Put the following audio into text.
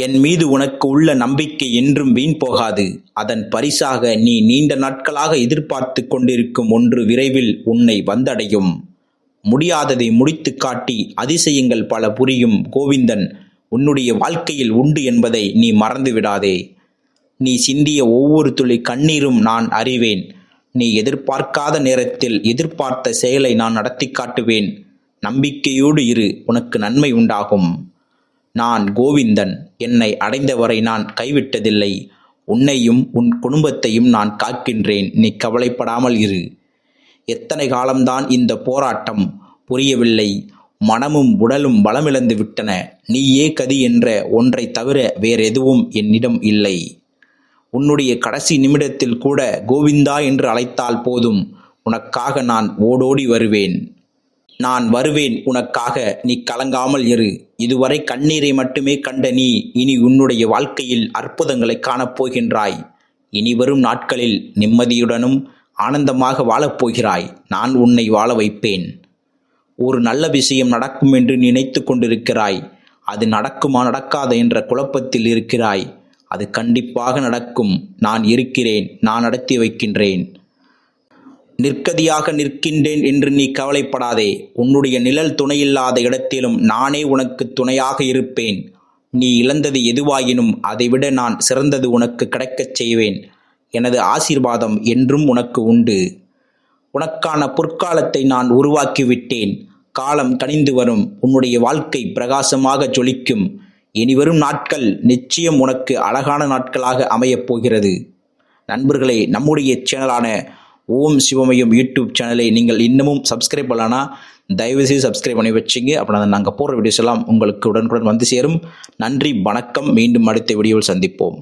என் மீது உனக்கு உள்ள நம்பிக்கை என்றும் வீண் போகாது. அதன் பரிசாக நீ நீண்ட நாட்களாக எதிர்பார்த்து கொண்டிருக்கும் ஒன்று விரைவில் உன்னை வந்தடையும். முடியாததை முடித்து காட்டி அதிசயங்கள் பல புரியும் கோவிந்தன் உன்னுடைய வாழ்க்கையில் உண்டு என்பதை நீ மறந்து விடாதே. நீ சிந்திய ஒவ்வொரு துளி கண்ணீரும் நான் அறிவேன். நீ எதிர்பார்க்காத நேரத்தில் எதிர்பார்த்த செயலை நான் நடத்தி காட்டுவேன். நம்பிக்கையோடு இரு உனக்கு நன்மை உண்டாகும். நான் கோவிந்தன். என்னை அடைந்தவரை நான் கைவிட்டதில்லை. உன்னையும் உன் குடும்பத்தையும் நான் காக்கின்றேன். நீ கவலைப்படாமல் இரு. எத்தனை காலம்தான் இந்த போராட்டம்? புரியவில்லை. மனமும் உடலும் பலமிழந்து விட்டன. நீயே கதி என்ற ஒன்றை தவிர வேறெதுவும் என்னிடம் இல்லை. உன்னுடைய கடைசி நிமிடத்தில் கூட கோவிந்தா என்று அழைத்தால் போதும். உனக்காக நான் ஓடோடி வருவேன். நான் வருவேன். உனக்காக நீ கலங்காமல் இரு. இதுவரை கண்ணீரை மட்டுமே கண்ட நீ இனி உன்னுடைய வாழ்க்கையில் அற்புதங்களை காணப் போகின்றாய். இனி வரும் நாட்களில் நிம்மதியுடனும் ஆனந்தமாக வாழப்போகிறாய் நான் உன்னை வாழ வைப்பேன். ஒரு நல்ல விஷயம் நடக்கும் என்று நினைத்து கொண்டிருக்கிறாய். அது நடக்குமா நடக்காத என்ற குழப்பத்தில் இருக்கிறாய். அது கண்டிப்பாக நடக்கும். நான் இருக்கிறேன். நான் நடத்தி வைக்கின்றேன். நிற்கதியாக நிற்கின்றேன் என்று நீ கவலைப்படாதே. உன்னுடைய நிழல் துணையில்லாத இடத்திலும் நானே உனக்கு துணையாக இருப்பேன். நீ இழந்தது எதுவாயினும் அதைவிட நான் சிறந்தது உனக்கு கிடைக்கச் செய்வேன். எனது ஆசீர்வாதம் என்றும் உனக்கு உண்டு. உனக்கான பொற்காலத்தை நான் உருவாக்கிவிட்டேன். காலம் கனிந்து வரும். உன்னுடைய வாழ்க்கை பிரகாசமாக ஜொலிக்கும். இனிவரும் நாட்கள் நிச்சயம் உனக்கு அழகான நாட்களாக அமையப் போகிறது. நண்பர்களே நம்முடைய சேனலான ஓம் சிவமயம் யூடியூப் சேனலை நீங்கள் இன்னமும் சப்ஸ்கிரைப் பண்ணலான்னா தயவுசெய்து சப்ஸ்கிரைப் பண்ணி வச்சுங்க. அப்படின்னா நாங்கள் போடுற வீடியோஸ் எல்லாம் உங்களுக்கு உடனுக்குடன் வந்து சேரும். நன்றி வணக்கம். மீண்டும் அடுத்த வீடியோவில் சந்திப்போம்.